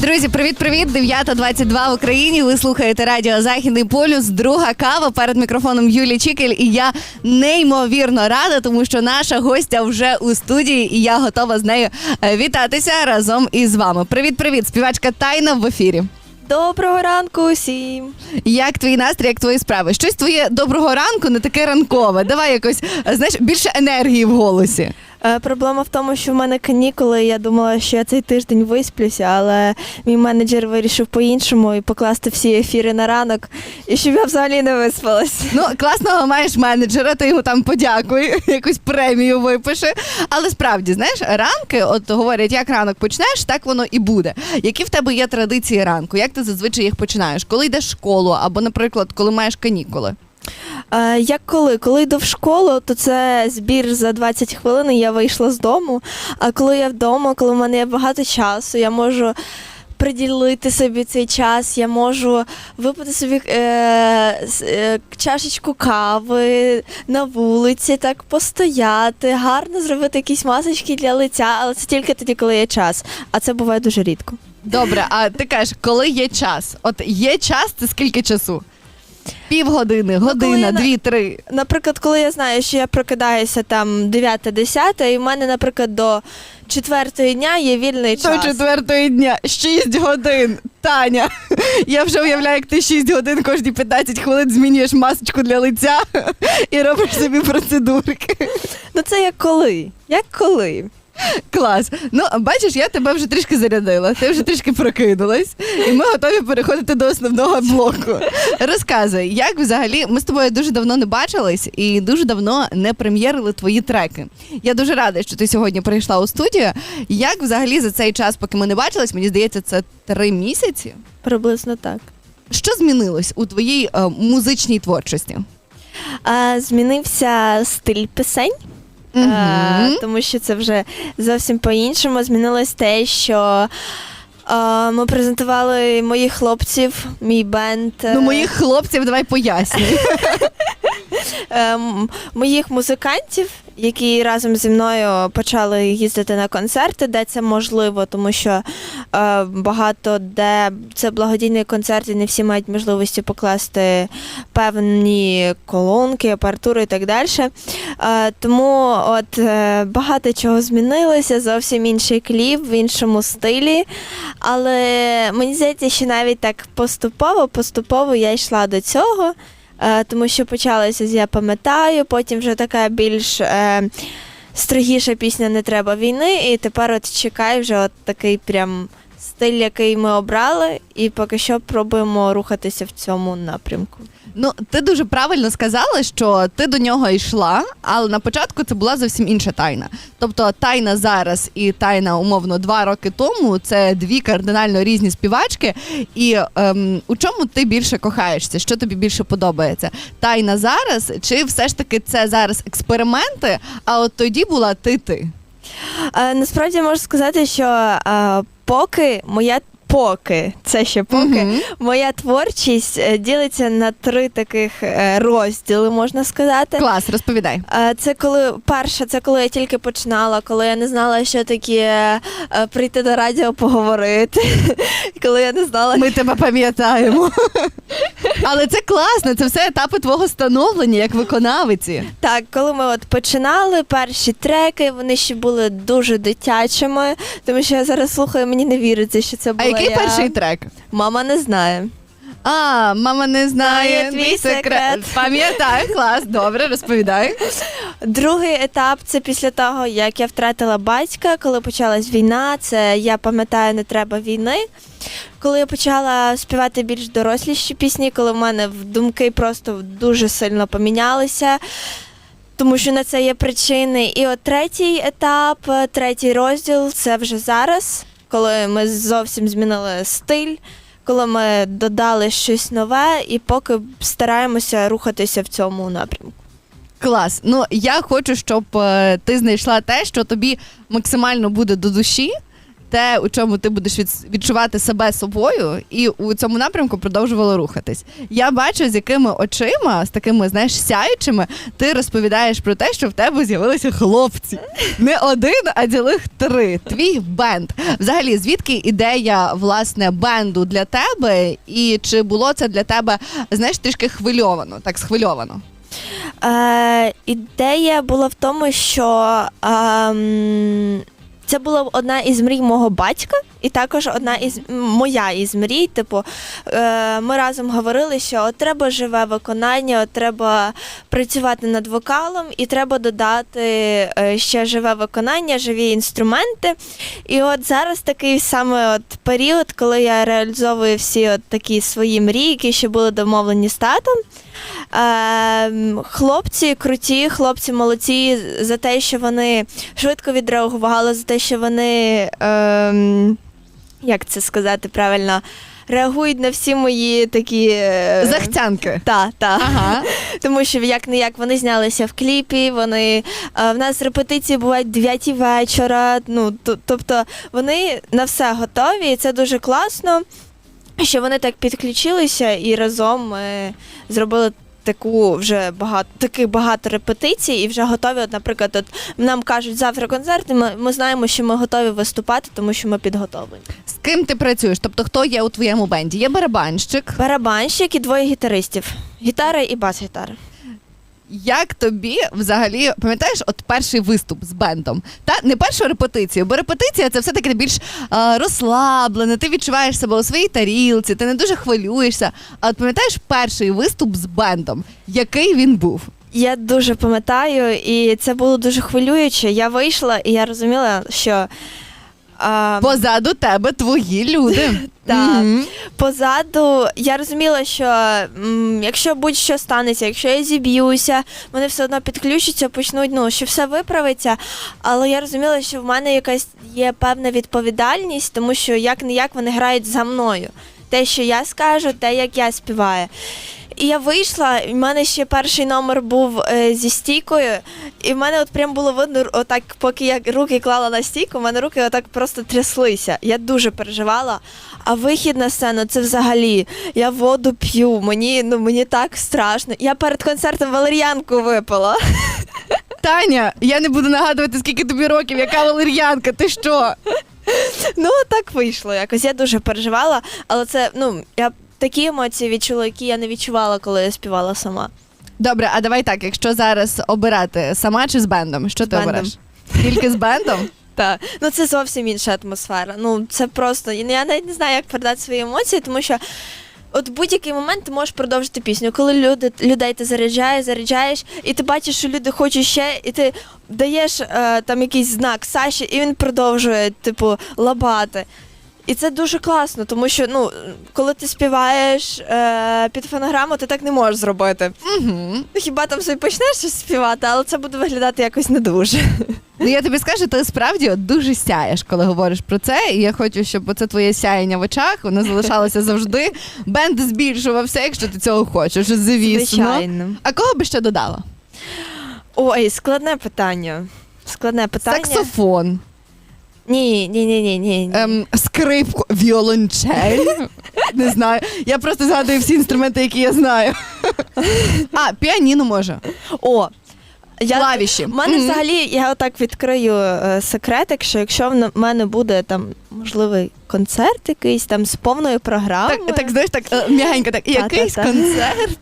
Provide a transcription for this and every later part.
Друзі, привіт, привіт! 9.22 в Україні. Ви слухаєте радіо Західний полюс. Друга кава перед мікрофоном Юлії Чікель. І я неймовірно рада, тому що наша гостя вже у студії, і я готова з нею е, вітатися разом із вами. Привіт, привіт! Співачка Тайна в ефірі. Доброго ранку усім. Як твій настрій, як твої справи? Щось твоє доброго ранку, не таке ранкове. Давай якось е, знаєш більше енергії в голосі. Е, проблема в тому, що в мене канікули. Я думала, що я цей тиждень висплюся, але мій менеджер вирішив по-іншому і покласти всі ефіри на ранок, і щоб я взагалі не виспалась. Ну, класного маєш менеджера, ти йому там подякуй, якусь премію випиши. Але справді, знаєш, ранки, от говорять, як ранок почнеш, так воно і буде. Які в тебе є традиції ранку? Як ти зазвичай їх починаєш? Коли йдеш в школу, або, наприклад, коли маєш канікули? Е, як коли? Коли йду в школу, то це збір за 20 хвилин, і я вийшла з дому. А коли я вдома, коли в мене є багато часу, я можу. Приділити собі цей час, я можу випити собі е, е, чашечку кави на вулиці, так постояти, гарно зробити якісь масочки для лиця, але це тільки тоді, коли є час. А це буває дуже рідко. Добре, а ти кажеш, коли є час? От є час, це скільки часу? Півгодини, година, я на- дві, три. Наприклад, коли я знаю, що я прокидаюся там 9-10, і в мене, наприклад, до четвертої дня є вільний До час. четвертої дня, 6 годин. Таня, я вже уявляю, як ти 6 годин кожні 15 хвилин змінюєш масочку для лиця і робиш собі процедурки. Ну це як коли? Як коли? Клас. Ну, бачиш, я тебе вже трішки зарядила, ти вже трішки прокинулась, і ми готові переходити до основного блоку. Розказуй, як взагалі ми з тобою дуже давно не бачились і дуже давно не прем'єрили твої треки. Я дуже рада, що ти сьогодні прийшла у студію. Як взагалі за цей час, поки ми не бачились, мені здається, це три місяці. Приблизно так. Що змінилось у твоїй е, музичній творчості? А, змінився стиль пісень. Мгм. тому що це вже зовсім по-іншому. Змінилось те, що е, ми презентували моїх хлопців, мій бенд. Ну, моїх хлопців, давай пояснюй. ем, моїх музикантів, які разом зі мною почали їздити на концерти, де це можливо, тому що е, багато де це благодійний концерт, і не всі мають можливості покласти певні колонки, апаратуру і так далі. Е, тому от е, багато чого змінилося, зовсім інший кліп в іншому стилі. Але мені здається, що навіть так поступово, поступово я йшла до цього. Е, тому що почалося з я пам'ятаю, потім вже така більш е, строгіша пісня Не треба війни, і тепер от чекай вже от такий прям стиль, який ми обрали, і поки що пробуємо рухатися в цьому напрямку. Ну, ти дуже правильно сказала, що ти до нього йшла, але на початку це була зовсім інша тайна. Тобто тайна зараз і тайна, умовно, два роки тому це дві кардинально різні співачки. І ем, у чому ти більше кохаєшся? Що тобі більше подобається? Тайна зараз, чи все ж таки це зараз експерименти? А от тоді була ти-ти? Е, насправді можу сказати, що е, поки моя поки, це ще поки, Мгм. моя творчість е, ділиться на три таких е, розділи, можна сказати. Клас, розповідай. Е, Це коли перше, це коли я тільки починала, коли я не знала, що таке прийти до радіо поговорити. коли я не знала, Ми тебе пам'ятаємо. Але це класно, це все етапи твого становлення як виконавиці. так, коли ми от починали перші треки, вони ще були дуже дитячими, тому що я зараз слухаю, мені не віриться, що це А була який я. перший трек? Мама не знає. А, мама не знає Знає твій секрет. секрет. Пам'ятаю, клас, добре, розповідай. Другий етап це після того, як я втратила батька, коли почалась війна. Це я пам'ятаю, не треба війни. Коли я почала співати більш доросліші пісні, коли в мене думки просто дуже сильно помінялися. Тому що на це є причини. І от третій етап, третій розділ це вже зараз, коли ми зовсім змінили стиль, коли ми додали щось нове, і поки стараємося рухатися в цьому напрямку. Клас. Ну я хочу, щоб е, ти знайшла те, що тобі максимально буде до душі. Те, у чому ти будеш відчувати себе собою, і у цьому напрямку продовжувала рухатись. Я бачу, з якими очима, з такими, знаєш, сяючими, ти розповідаєш про те, що в тебе з'явилися хлопці. Не один, а цілих три. Твій бенд. Взагалі, звідки ідея власне бенду для тебе, і чи було це для тебе, знаєш, трішки хвильовано, так схвильовано? Е, ідея була в тому, що ем, це була одна із мрій мого батька, і також одна із моя із мрій. Типу, е, ми разом говорили, що от треба живе виконання, от треба працювати над вокалом, і треба додати е, ще живе виконання, живі інструменти. І от зараз такий саме от період, коли я реалізовую всі от такі свої мрії, які ще були домовлені з татом. Ем, хлопці круті, хлопці молодці за те, що вони швидко відреагували, за те, що вони, ем, як це сказати правильно, реагують на всі мої такі. е, Захцянки. Та, та. Ага. Тому що як не як вони знялися в кліпі, вони е, в нас репетиції бувають 9 вечора. Ну тобто вони на все готові, і це дуже класно, що вони так підключилися і разом ми зробили. Таку вже багато таких багато репетицій, і вже готові. От, наприклад, от нам кажуть завтра концерт, і ми, ми знаємо, що ми готові виступати, тому що ми підготовлені. З ким ти працюєш? Тобто, хто є у твоєму бенді? Є барабанщик. Барабанщик і двоє гітаристів: гітара і бас-гітара. Як тобі взагалі пам'ятаєш, от перший виступ з бендом? Та не першу репетицію, бо репетиція це все-таки більш е, розслаблене, ти відчуваєш себе у своїй тарілці, ти не дуже хвилюєшся. А от пам'ятаєш перший виступ з бендом? Який він був? Я дуже пам'ятаю, і це було дуже хвилююче. Я вийшла, і я розуміла, що а, Позаду тебе твої люди. Так. Мгм. позаду я розуміла, що м, якщо будь-що станеться, якщо я зіб'юся, вони все одно підключаться, почнуть, ну, що все виправиться. Але я розуміла, що в мене якась є певна відповідальність, тому що як не як вони грають за мною. Те, що я скажу, те, як я співаю. І я вийшла, і в мене ще перший номер був е, зі стійкою, і в мене от прям було видно, отак, поки я руки клала на стійку, в мене руки отак просто тряслися. Я дуже переживала. А вихід на сцену це взагалі. Я воду п'ю, мені, ну, мені так страшно. Я перед концертом валер'янку випила. Таня, я не буду нагадувати, скільки тобі років, яка валер'янка, ти що? Ну, так вийшло якось. Я дуже переживала, але це, ну, я такі емоції відчула, які я не відчувала, коли я співала сама. Добре, а давай так, якщо зараз обирати сама чи з бендом, що ти бендом. обереш? Тільки з бендом? Так, ну це зовсім інша атмосфера. Ну це просто я навіть не знаю, як передати свої емоції, тому що. От будь-який момент ти можеш продовжити пісню. Коли люди, людей ти заряджаєш, заряджаєш, і ти бачиш, що люди хочуть ще, і ти даєш е, там якийсь знак Саші, і він продовжує, типу, лабати. І це дуже класно, тому що ну, коли ти співаєш е, під фонограму, ти так не можеш зробити. Угу. Хіба там собі почнеш щось співати, але це буде виглядати якось не дуже. Ну я тобі скажу, ти справді от дуже сяєш, коли говориш про це. І я хочу, щоб оце твоє сяєння в очах воно залишалося завжди. Бенд збільшувався, якщо ти цього хочеш, звісно. Звичайно. А кого би ще додала? Ой, складне питання. Складне питання. Саксофон, Ні, ні, ні, ні, ні. ем, скрипку, віолончель. Не знаю. Я просто згадую всі інструменти, які я знаю. А, піаніно може. О, я, Клавіші. У мене взагалі, я отак відкрию е, секретик, що якщо в мене буде там можливий концерт якийсь там з повною програмою, Так, так знаєш, так е, м'ягенько, так. Якийсь Та-та-та. концерт.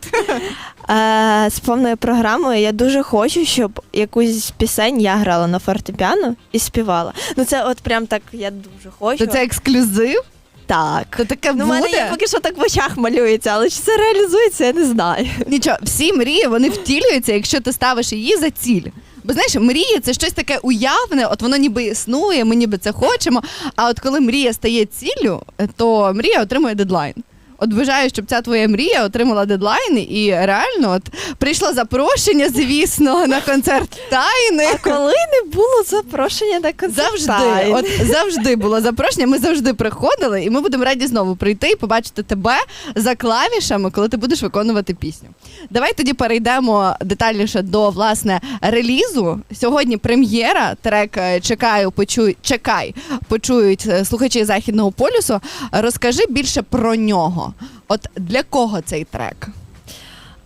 е, з повною програмою, я дуже хочу, щоб якусь пісень я грала на фортепіано і співала. Ну це от прям так я дуже хочу. То це ексклюзив? Так. То таке Ну, буде? мене є поки що так в очах малюється, але чи це реалізується, я не знаю. Нічого, всі мрії вони втілюються, якщо ти ставиш її за ціль. Бо знаєш, мрія це щось таке уявне, от воно ніби існує, ми ніби це хочемо. А от коли мрія стає ціллю, то мрія отримує дедлайн. От бажаю, щоб ця твоя мрія отримала дедлайн і реально от прийшло запрошення, звісно, на концерт тайни. А коли не було запрошення на концерт? Завжди, Тайн? от завжди було запрошення. Ми завжди приходили, і ми будемо раді знову прийти і побачити тебе за клавішами, коли ти будеш виконувати пісню. Давай тоді перейдемо детальніше до власне релізу. Сьогодні прем'єра. Трек е, чекаю, почуй, чекай, почують е, слухачі західного полюсу. Розкажи більше про нього. От для кого цей трек?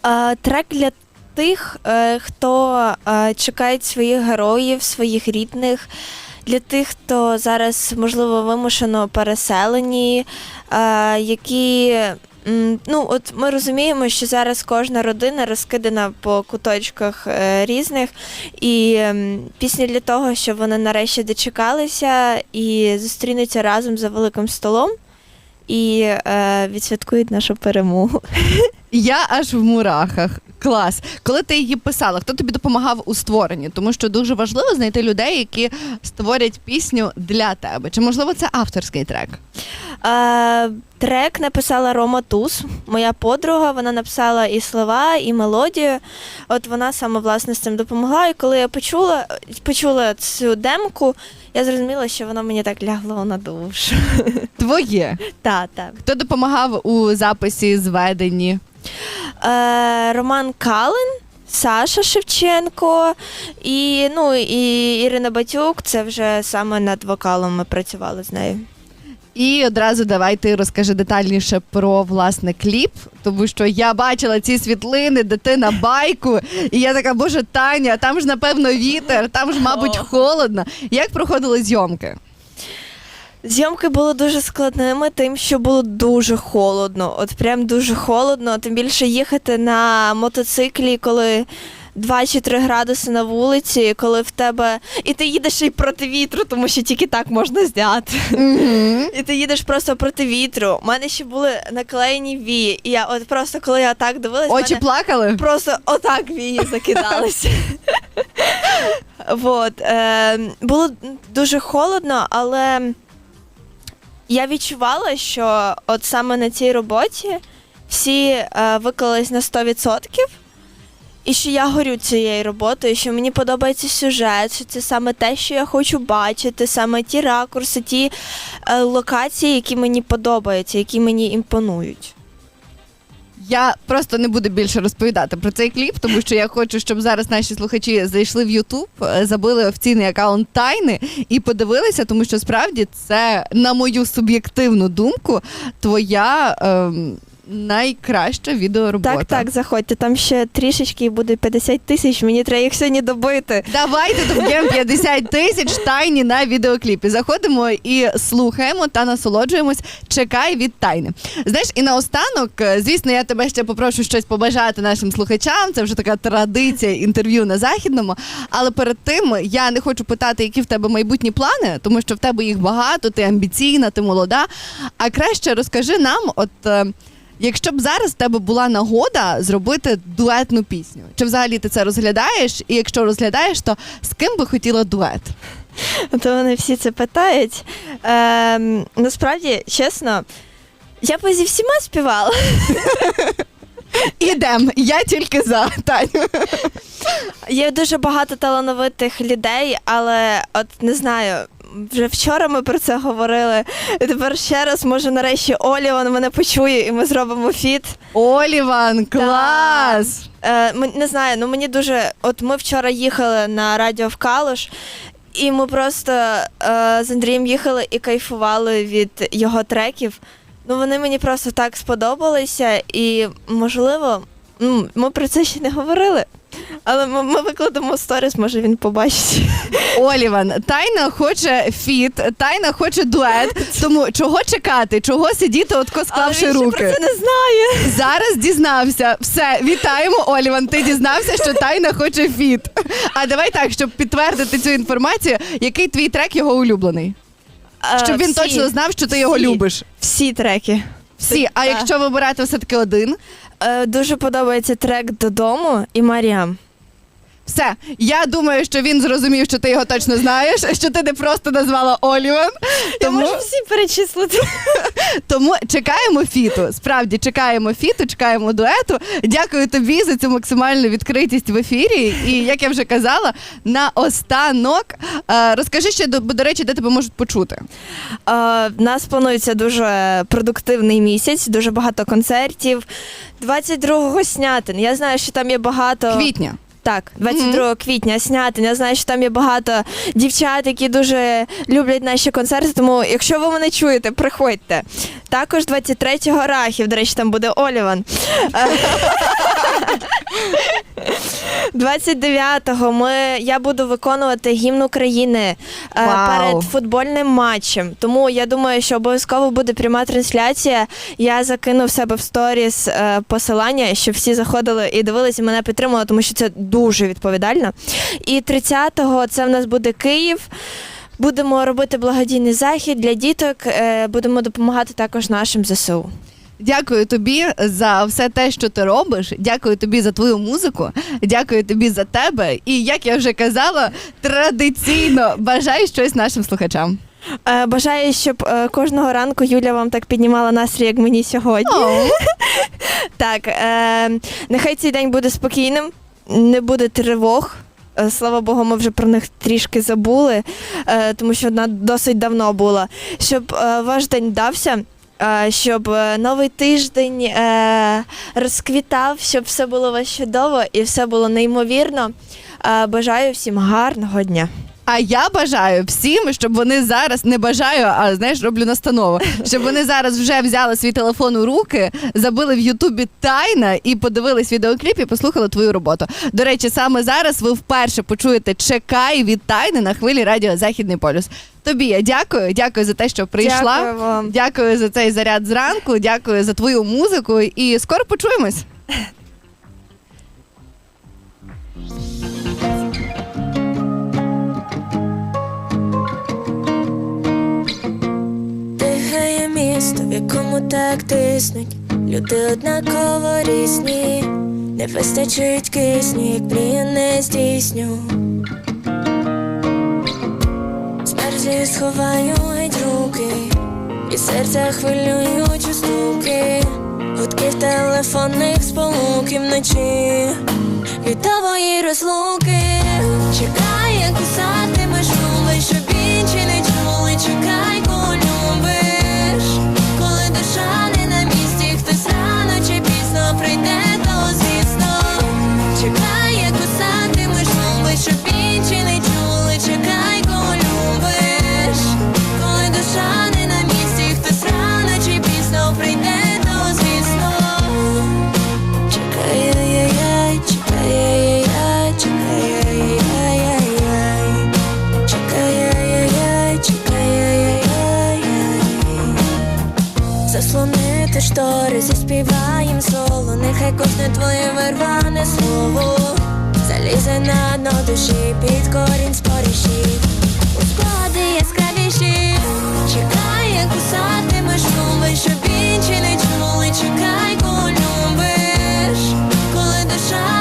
А, трек для тих, е, хто е, чекає своїх героїв, своїх рідних, для тих, хто зараз, можливо, вимушено переселені, е, які. Ну, от ми розуміємо, що зараз кожна родина розкидана по куточках е, різних, і пісня для того, щоб вони нарешті дочекалися і зустрінуться разом за великим столом і е, відсвяткують нашу перемогу. Я аж в мурахах. Клас. Коли ти її писала, хто тобі допомагав у створенні? Тому що дуже важливо знайти людей, які створять пісню для тебе. Чи можливо це авторський трек? Е, трек написала Рома Туз, моя подруга. Вона написала і слова, і мелодію. От вона саме власне з цим допомогла. І коли я почула, почула цю демку, я зрозуміла, що воно мені так лягло на душу. Твоє. Та, та. Хто допомагав у записі, зведенні? Е, Роман Калин. Саша Шевченко і ну і Ірина Батюк. Це вже саме над вокалом ми працювали з нею. І одразу давай ти розкажи детальніше про власне кліп, тому що я бачила ці світлини, де ти на байку, і я така, боже, Таня, там ж напевно вітер, там ж, мабуть, холодно. Як проходили зйомки? Зйомки були дуже складними, тим, що було дуже холодно. От прям дуже холодно. Тим більше їхати на мотоциклі, коли 2 чи 3 градуси на вулиці, коли в тебе. І ти їдеш ще й проти вітру, тому що тільки так можна зняти. І ти їдеш просто проти вітру. У мене ще були наклеєні вії. І я от просто коли я так дивилась, Очі мене плакали? просто отак вії закидалися. Вот. Е, було дуже холодно, але я відчувала, що от саме на цій роботі всі е, виклались на 100%. І що я горю цією роботою, що мені подобається сюжет, що це саме те, що я хочу бачити, саме ті ракурси, ті е, локації, які мені подобаються, які мені імпонують. Я просто не буду більше розповідати про цей кліп, тому що я хочу, щоб зараз наші слухачі зайшли в Ютуб, е, забили офіційний аккаунт тайни і подивилися, тому що справді це, на мою суб'єктивну думку, твоя ем, найкраща відеоробота. Так, так, заходьте. Там ще трішечки і буде 50 тисяч. Мені треба їх сьогодні добити. Давайте доб'ємо 50 тисяч тайні на відеокліпі. Заходимо і слухаємо та насолоджуємось. Чекай від тайни. Знаєш, і наостанок, е, звісно, я тебе ще попрошу щось побажати нашим слухачам. Це вже така традиція інтерв'ю на західному. Але перед тим я не хочу питати, які в тебе майбутні плани, тому що в тебе їх багато, ти амбіційна, ти молода. А краще розкажи нам, от. Е, Якщо б зараз в тебе була нагода зробити дуетну пісню, чи взагалі ти це розглядаєш? І якщо розглядаєш, то з ким би хотіла дует? То вони всі це питають. Ем, насправді, чесно, я б зі всіма співала. Ідем, я тільки за Таню. Є дуже багато талановитих людей, але от не знаю. Вже вчора ми про це говорили. І тепер ще раз, може, нарешті Оліван мене почує, і ми зробимо фіт. Оліван, клас! Е, не знаю, ну мені дуже. От ми вчора їхали на радіо в Калуш, і ми просто е, з Андрієм їхали і кайфували від його треків. Ну вони мені просто так сподобалися, і можливо, ну, ми про це ще не говорили. Але ми, ми викладемо сторіс, може він побачить. Оліван, Тайна хоче фіт, Тайна хоче дует. Тому чого чекати? Чого сидіти, отко склавши Але він ще руки? про це не знає. Зараз дізнався. Все, вітаємо, Оліван. Ти дізнався, що Тайна хоче фіт. А давай так, щоб підтвердити цю інформацію, який твій трек його улюблений? Е, Щоб він всі. точно знав, що ти його Всі. любиш. Всі треки. Всі. А якщо вибирати все-таки один, дуже подобається трек додому і Маріам. Все, я думаю, що він зрозумів, що ти його точно знаєш, що ти не просто назвала Оліван. Я Тому, можу всі перечислити. тому чекаємо фіту. Справді чекаємо фіту, чекаємо дуету. Дякую тобі за цю максимальну відкритість в ефірі. І як я вже казала, на останок е, розкажи ще до, до речі, де тебе можуть почути. Е, В нас планується дуже продуктивний місяць, дуже багато концертів. 22-го снятин. Я знаю, що там є багато. Квітня. Так, 22 квітня снятин. Я знаю, що там є багато дівчат, які дуже люблять наші концерти. Тому, якщо ви мене чуєте, приходьте. Також 23-го Рахів, до речі, там буде Оліван. Е, 29-го ми, я буду виконувати гімн України е, Вау. перед футбольним матчем. Тому я думаю, що обов'язково буде пряма трансляція. Я закину в себе в сторіс е, посилання, щоб всі заходили і дивилися, і мене підтримували, тому що це дуже відповідально. І 30-го це в нас буде Київ. Будемо робити благодійний захід для діток. е, Будемо допомагати також нашим ЗСУ. Дякую тобі за все те, що ти робиш. Дякую тобі за твою музику. Дякую тобі за тебе. І як я вже казала, традиційно бажаю щось нашим слухачам. Е, Бажаю, щоб е, кожного ранку Юля вам так піднімала настрій, як мені сьогодні. Так, е, нехай цей день буде спокійним, не буде тривог. Е, Слава Богу, ми вже про них трішки забули, е, тому що вона досить давно була. Щоб е, ваш день дався, щоб новий тиждень розквітав, щоб все було вас чудово і все було неймовірно. Бажаю всім гарного дня. А я бажаю всім, щоб вони зараз не бажаю, а знаєш, роблю настанову, щоб вони зараз вже взяли свій телефон у руки, забили в Ютубі тайна і подивились відеокліп і послухали твою роботу. До речі, саме зараз ви вперше почуєте чекай від тайни на хвилі радіо Західний полюс. Тобі я дякую, дякую за те, що прийшла. Дякую вам. Дякую за цей заряд зранку. Дякую за твою музику. І скоро почуємось. Місто, в якому так тиснуть. Люди однаково різні, не вистачить кисню, як мрію не здійсню. Смерзі сховаю геть руки, і серця хвилюючі стуки, гудків телефонних сполук і вночі літової розлуки. Чекай, як кусатимеш губи, щоб інші не чули, чекай, штори, заспіваєм соло, нехай кожне твоє вирване слово залізе на дно душі під корінь споріші. У склади яскравіші. Чекає кусати губи, щоб інші не чули, чекай, кого любиш. Коли душа